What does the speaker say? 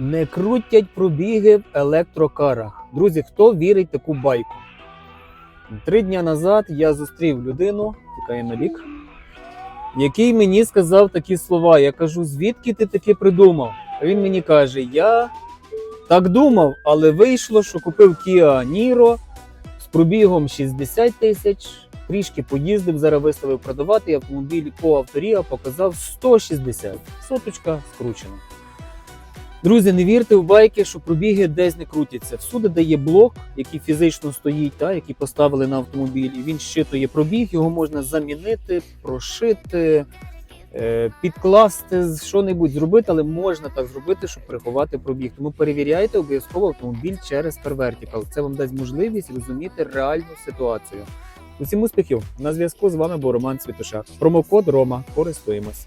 Не крутять пробіги в електрокарах. Друзі, хто вірить в таку байку? Три дні назад я зустрів людину, тікає на бік, який мені сказав такі слова. Я кажу, звідки ти таке придумав? А він мені каже: Я так думав, але вийшло, що купив Kia Niro з пробігом 60 тисяч. Трішки поїздив, зараз виставив продавати автомобіль по авторія показав 160. Соточка скручена. Друзі, не вірте в байки, що пробіги десь не крутяться. Всюди, де є блок, який фізично стоїть, та, який поставили на автомобіль, і він щитує пробіг, його можна замінити, прошити, е, підкласти, що-небудь зробити, але можна так зробити, щоб приховати пробіг. Тому перевіряйте обов'язково автомобіль через Pervertical. Це вам дасть можливість розуміти реальну ситуацію. Усім успіхів! На зв'язку з вами був Роман Світошак. Промокод Рома. Користуємось.